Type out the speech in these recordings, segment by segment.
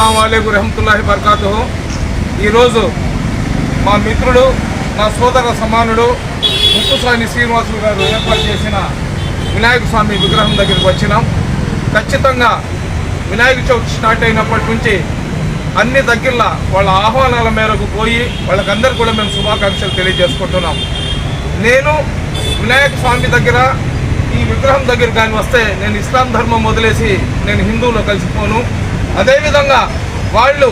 అస్సలం అయికు రహమతుల్లాహి బర్కాతు ఈరోజు మా మిత్రుడు నా సోదర సమానుడు ముక్కుసాని శ్రీనివాసులు గారు ఏర్పాటు చేసిన వినాయక స్వామి విగ్రహం దగ్గరికి వచ్చినాం. ఖచ్చితంగా వినాయక చవితి స్టార్ట్ అయినప్పటి నుంచి అన్ని దగ్గరలా వాళ్ళ ఆహ్వానాల మేరకు పోయి వాళ్ళకందరూ కూడా మేము శుభాకాంక్షలు తెలియజేసుకుంటున్నాం. నేను వినాయక స్వామి దగ్గర ఈ విగ్రహం దగ్గర కానీ వస్తే నేను ఇస్లాం ధర్మం వదిలేసి నేను హిందువులో కలిసిపోను. అదేవిధంగా వాళ్ళు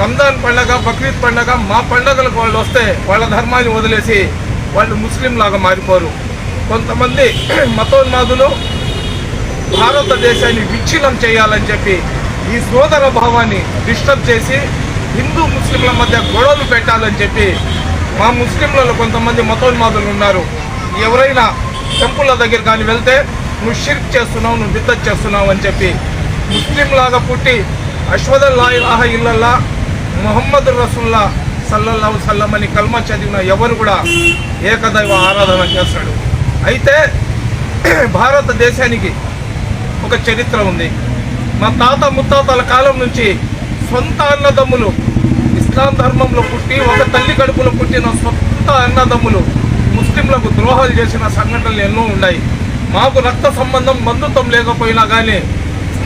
రంజాన్ పండగ బక్రీద్ పండగ మా పండగలకు వాళ్ళు వస్తే వాళ్ళ ధర్మాన్ని వదిలేసి వాళ్ళు ముస్లిం లాగా మారిపోరు. కొంతమంది మతోన్మాదులు భారతదేశాన్ని విచ్ఛిన్నం చేయాలని చెప్పి ఈ సోదర భావాన్ని డిస్టర్బ్ చేసి హిందూ ముస్లింల మధ్య గొడవలు పెట్టాలని చెప్పి మా ముస్లింలలో కొంతమంది మతోన్మాదులు ఉన్నారు. ఎవరైనా టెంపుల్ల దగ్గర కానీ వెళ్తే నువ్వు షిర్క్ చేస్తున్నావు నువ్వు బిద్దత్ చేస్తున్నావు అని చెప్పి ముస్లిం లాగా పుట్టి అశ్వదల్లా ఇలాహ ఇల్లల్లా మొహమ్మద్ రసుల్లా సల్లల్లా సల్లం అని కల్మా చదివిన ఎవరు కూడా ఏకదైవ ఆరాధన చేస్తాడు. అయితే భారతదేశానికి ఒక చరిత్ర ఉంది. మా తాత ముత్తాతల కాలం నుంచి సొంత అన్నదమ్ములు ఇస్లాం ధర్మంలో పుట్టి ఒక తల్లి కడుపులో పుట్టిన సొంత అన్నదమ్ములు ముస్లింలకు ద్రోహాలు చేసిన సంఘటనలు ఎన్నో ఉన్నాయి. మాకు రక్త సంబంధం బంధుత్వం లేకపోయినా కానీ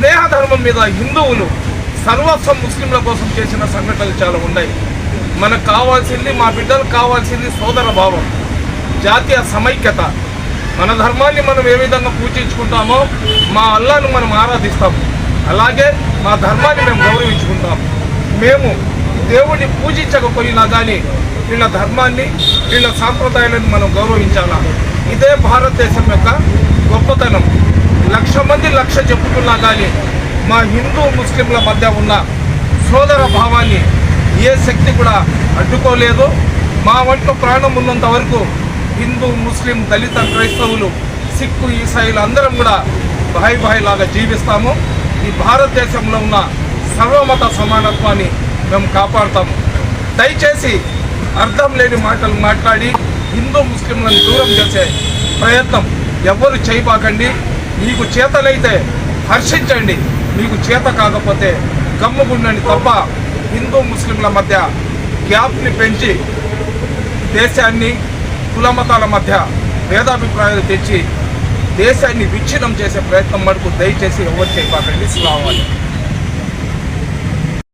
స్నేహ ధర్మం మీద హిందువులు సర్వస్వం ముస్లింల కోసం చేసిన సంఘటనలు చాలా ఉన్నాయి. మనకు కావాల్సింది మా బిడ్డలకు కావాల్సింది సోదర భావం జాతీయ సమైక్యత. మన ధర్మాన్ని మనం ఏ విధంగా పూజించుకుంటామో మా అల్లాను మనం ఆరాధిస్తాం. అలాగే మా ధర్మాన్ని మేము గౌరవించుకుంటాం. మేము దేవుడిని పూజించకపోయినా కానీ వీళ్ళ ధర్మాన్ని వీళ్ళ సాంప్రదాయాలను మనం గౌరవించాలా? ఇదే భారతదేశం యొక్క గొప్పతనం. లక్ష మంది లక్ష చెప్పుకున్నా కానీ మా హిందూ ముస్లింల మధ్య ఉన్న సోదర భావాన్ని ఏ శక్తి కూడా అడ్డుకోలేదు. మా వంట్లో ప్రాణం ఉన్నంత వరకు హిందూ ముస్లిం దళిత క్రైస్తవులు సిక్కు ఈసాయిలు అందరం కూడా భాయ్ భాయ్ లాగా జీవిస్తాము. ఈ భారతదేశంలో ఉన్న సర్వమత సమానత్వాన్ని మేము కాపాడుతాము. దయచేసి అర్థం లేని మాటలు మాట్లాడి హిందూ ముస్లింలను దూరం చేసే ప్రయత్నం ఎవ్వరు చేయబాకండి. మీకు చేతలైతే హర్షించండి. మీకు చేత కాకపోతే గమ్ముగుండండి తప్ప హిందూ ముస్లింల మధ్య గ్యాప్ని పెంచి దేశాన్ని కులమతాల మధ్య భేదాభిప్రాయాలు తెచ్చి దేశాన్ని విచ్ఛిన్నం చేసే ప్రయత్నం మటుకు దయచేసి ఎవరు చేయబాకండి. స్లావాలి